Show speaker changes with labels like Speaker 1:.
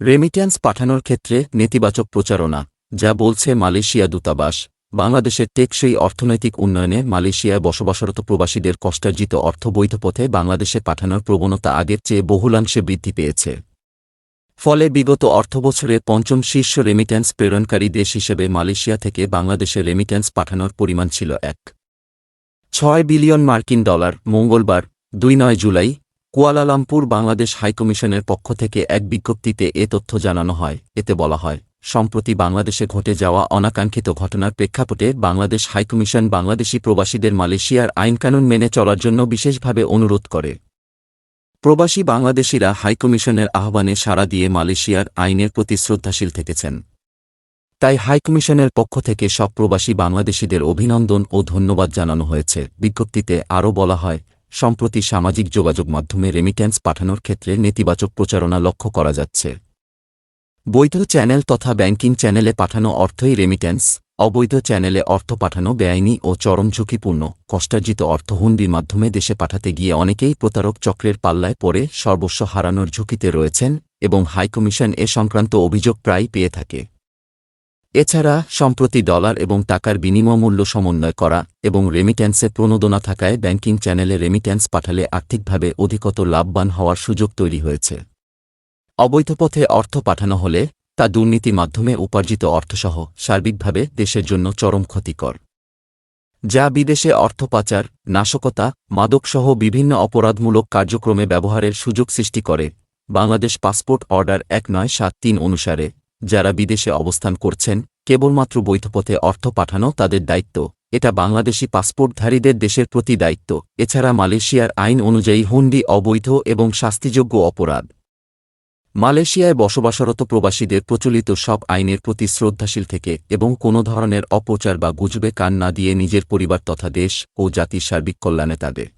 Speaker 1: Remittance পাঠানোর ক্ষেত্রে নেতিবাচক প্রচারণা, যা বলছে মালয়েশিয়া দূতাবাস। বাংলাদেশের টেকসই অর্থনৈতিক উন্নয়নে মালয়েশিয়ায় বসবাসরত প্রবাসীদের কষ্টার্জিত অর্থ বৈধ পথে বাংলাদেশে পাঠানোর প্রবণতা আগের চেয়ে বহুলাংশে বৃদ্ধি পেয়েছে। ফলে বিগত অর্থবছরে পঞ্চম শীর্ষ রেমিট্যান্স প্রেরণকারী দেশ হিসেবে মালয়েশিয়া থেকে বাংলাদেশে রেমিট্যান্স পাঠানোর পরিমাণ ছিল এক। ছয় বিলিয়ন মার্কিন ডলার, মঙ্গলবার, দুই নয় জুলাই কুয়ালালামপুর বাংলাদেশ হাইকমিশনের পক্ষ থেকে এক বিজ্ঞপ্তিতে এ তথ্য জানানো হয়। এতে বলা হয়, সম্প্রতি বাংলাদেশে ঘটে যাওয়া অনাকাঙ্ক্ষিত ঘটনার প্রেক্ষাপটে বাংলাদেশ হাইকমিশন বাংলাদেশি প্রবাসীদের মালয়েশিয়ার আইনকানুন মেনে চলার জন্য বিশেষভাবে অনুরোধ করে। প্রবাসী বাংলাদেশিরা হাইকমিশনের আহ্বানে সাড়া দিয়ে মালয়েশিয়ার আইনের প্রতি শ্রদ্ধাশীল থেকেছেন। তাই হাইকমিশনের পক্ষ থেকে সব প্রবাসী বাংলাদেশিদের অভিনন্দন ও ধন্যবাদ জানানো হয়েছে। বিজ্ঞপ্তিতে আরও বলা হয় সম্প্রতি সামাজিক যোগাযোগ মাধ্যমে রেমিট্যান্স পাঠানোর ক্ষেত্রে নেতিবাচক প্রচারণা লক্ষ্য করা যাচ্ছে। বৈধ চ্যানেল তথা ব্যাংকিং চ্যানেলে পাঠানো অর্থই রেমিট্যান্স অবৈধ চ্যানেলে অর্থ পাঠানো বেআইনি ও চরম ঝুঁকিপূর্ণ, কষ্টার্জিত অর্থ হুন্ডির মাধ্যমে দেশে পাঠাতে গিয়ে অনেকেই প্রতারক চক্রের পাল্লায় পড়ে সর্বস্ব হারানোর ঝুঁকিতে রয়েছেন এবং হাইকমিশন এ সংক্রান্ত অভিযোগ প্রায় পেয়ে থাকে। এছাড়া, সম্প্রতি ডলার এবং টাকার বিনিময় মূল্য সমন্বয় করা এবং রেমিট্যান্সে প্রণোদনা থাকায় ব্যাংকিং চ্যানেলে রেমিট্যান্স পাঠালে আর্থিকভাবে অধিকতর লাভবান হওয়ার সুযোগ তৈরি হয়েছে। অবৈধ পথে অর্থ পাঠানো হলে তা দুর্নীতির মাধ্যমে উপার্জিত অর্থসহ সার্বিকভাবে দেশের জন্য চরম ক্ষতিকর। যা বিদেশে অর্থ পাচার, নাশকতা, মাদকসহ বিভিন্ন অপরাধমূলক কার্যক্রমে ব্যবহারের সুযোগ সৃষ্টি করে। বাংলাদেশ পাসপোর্ট অর্ডার এক নয় সাত তিন অনুসারে যারা বিদেশে অবস্থান করছেন, কেবলমাত্র বৈধপথে অর্থ পাঠানো তাদের দায়িত্ব। এটা বাংলাদেশি পাসপোর্টধারীদের দেশের প্রতি দায়িত্ব। এছাড়া মালয়েশিয়ার আইন অনুযায়ী হুন্ডি অবৈধ এবং শাস্তিযোগ্য অপরাধ। মালয়েশিয়ায় বসবাসরত প্রবাসীদের প্রচলিত সব আইনের প্রতি শ্রদ্ধাশীল থেকে এবং কোনো ধরনের অপচার বা গুজবে কান না দিয়ে নিজের পরিবার তথা দেশ ও জাতির সার্বিক কল্যাণে তাদের